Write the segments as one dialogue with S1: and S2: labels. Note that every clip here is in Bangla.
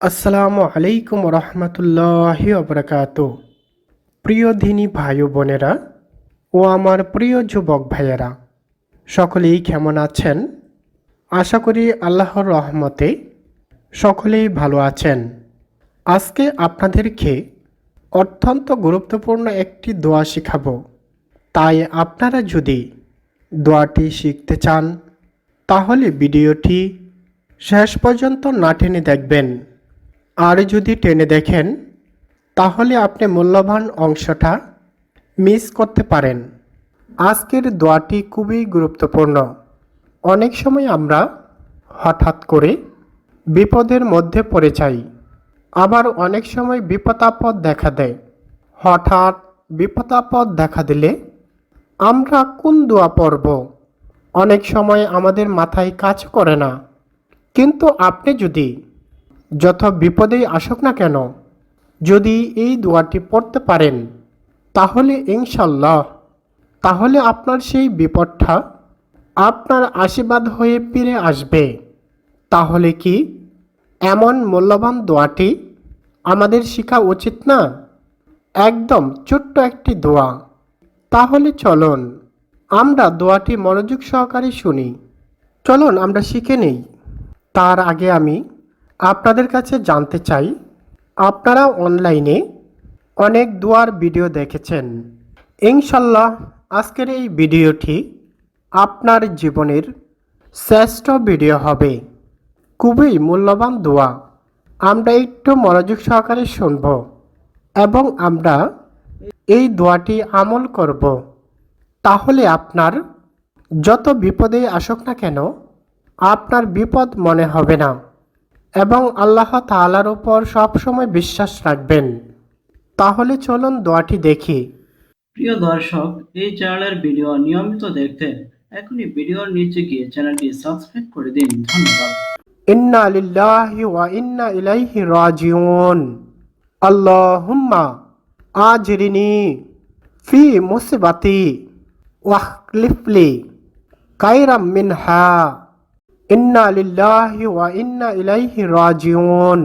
S1: আসসালামু আলাইকুম রহমতুল্লাহ অবরাকাত প্রিয় দিনী ভাই বোনেরা ও আমার প্রিয় যুবক ভাইয়েরা, সকলেই কেমন আছেন? আশা করি আল্লাহর রহমতে সকলেই ভালো আছেন। আজকে আপনাদেরকে অত্যন্ত গুরুত্বপূর্ণ একটি দোয়া শিখাবো। তাই আপনারা যদি দোয়াটি শিখতে চান, তাহলে ভিডিওটি শেষ পর্যন্ত না টেনে দেখবেন। আর যদি টেনে দেখেন, তাহলে আপনি মূল্যবান অংশটা মিস করতে পারেন। আজকের দোয়াটি খুবই গুরুত্বপূর্ণ। অনেক সময় আমরা হঠাৎ করে বিপদের মধ্যে পড়ে যাই। আবার অনেক সময় বিপদাপদ দেখা দেয়। হঠাৎ বিপদাপদ দেখা দিলে আমরা কোন দোয়া পড়ব? অনেক সময় আমাদের মাথায় কাজ করে না। কিন্তু আপনি যদি যত বিপদেই আসুক না কেন, যদি এই দোয়াটি পড়তে পারেন, তাহলে ইনশাল্লাহ তাহলে আপনার সেই বিপদটা আপনার আশীর্বাদ হয়ে ফিরে আসবে। তাহলে কি এমন মূল্যবান দোয়াটি আমাদের শেখা উচিত না? একদম ছোট্ট একটি দোয়া। তাহলে চলুন, আমরা দোয়াটি মনোযোগ সহকারে শুনি। চলুন, আমরা শিখে নেই। তার আগে আমি আপনাদের কাছে জানতে চাই, আপনারা অনলাইনে অনেক দুয়ার ভিডিও দেখেছেন। ইনশাল্লাহ আজকের এই ভিডিওটি আপনার জীবনের শ্রেষ্ঠ ভিডিও হবে। খুবই মূল্যবান দোয়া। আমরা একটু মনোযোগ সহকারে শুনব এবং আমরা এই দোয়াটি আমল করব। তাহলে আপনার যত বিপদে আসুক না কেন, আপনার বিপদ মনে হবে না। এবং আল্লাহ তাআলার উপর সবসময় বিশ্বাস রাখবেন। তাহলে চলুন দোয়াটি দেখি।
S2: প্রিয় দর্শক এই চ্যানেলের ভিডিও নিয়মিত দেখতে এখনই ভিডিওর নিচে গিয়ে চ্যানেলটি সাবস্ক্রাইব করে দিন। ধন্যবাদ।
S1: ইন্না লিল্লাহি ওয়া ইন্না ইলাইহি রাজিউন। আল্লাহুম্মা আজরিনি ফি মুসিবাতি ওয়াখলিফলি কাইরাম মিনহা। ইন্না লিল্লাহি ওয়া ইন্না ইলাইহি রাজিউন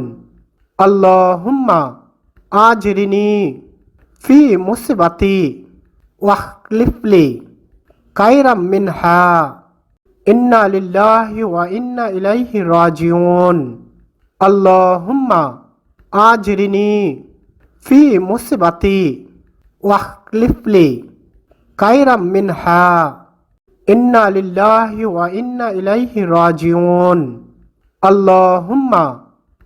S1: আল্লাহুম্মা আজরিনি ফি মুসিবাতি ওয়াখলিফলি কাইরাম মিনহা ইন্না লিল্লাহি ওয়া ইন্না ইলাইহি রাজিউন আল্লাহুম্মা আজরিনি ফি মুসিবাতি ওয়াখলিফলি কাইরাম মিনহা ইন্না লিল্লাহি ওয়া ইন্না ইলাইহি রাজিউন আল্লাহুম্মা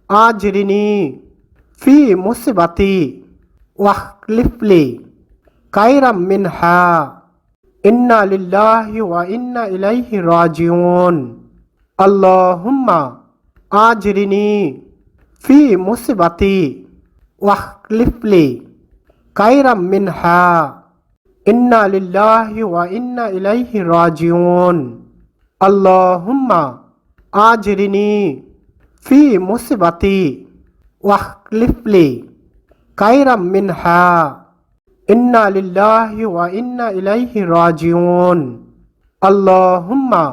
S1: আজরিনি ফি মুসিবাতি ওয়াখলিফলি কাইরাম মিনহা ইন্না লিল্লাহি ওয়া ইন্না ইলাইহি রাজিউন আল্লাহুম্মা আজরিনি ফি মুসিবাতি ওয়াখলিফলি কাইরাম মিনহা ইন্না লিল্লাহি ওয়া ইন্না ইলাইহি রাজিউন আল্লাহুম্মা আজরিনি ফি মুসিবাতি ওয়াখলিফলি কাইরাম মিনহা ইন্না লিল্লাহি ওয়া ইন্না ইলাইহি রাজিউন আল্লাহুম্মা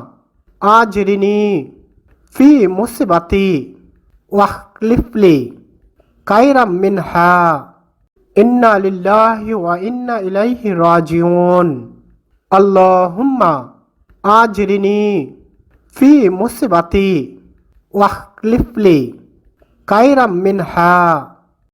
S1: আজরিনি ফি মুসিবাতি ওয়াখলিফলি কাইরাম মিনহা ইন্না লিল্লাহি ওয়া ইন্না ইলাইহি রাজিউন। আল্লাহুম্মা আজরিনি ফি মুসিবাতি ওয়াহলিফলি কাইরাম মিনহা।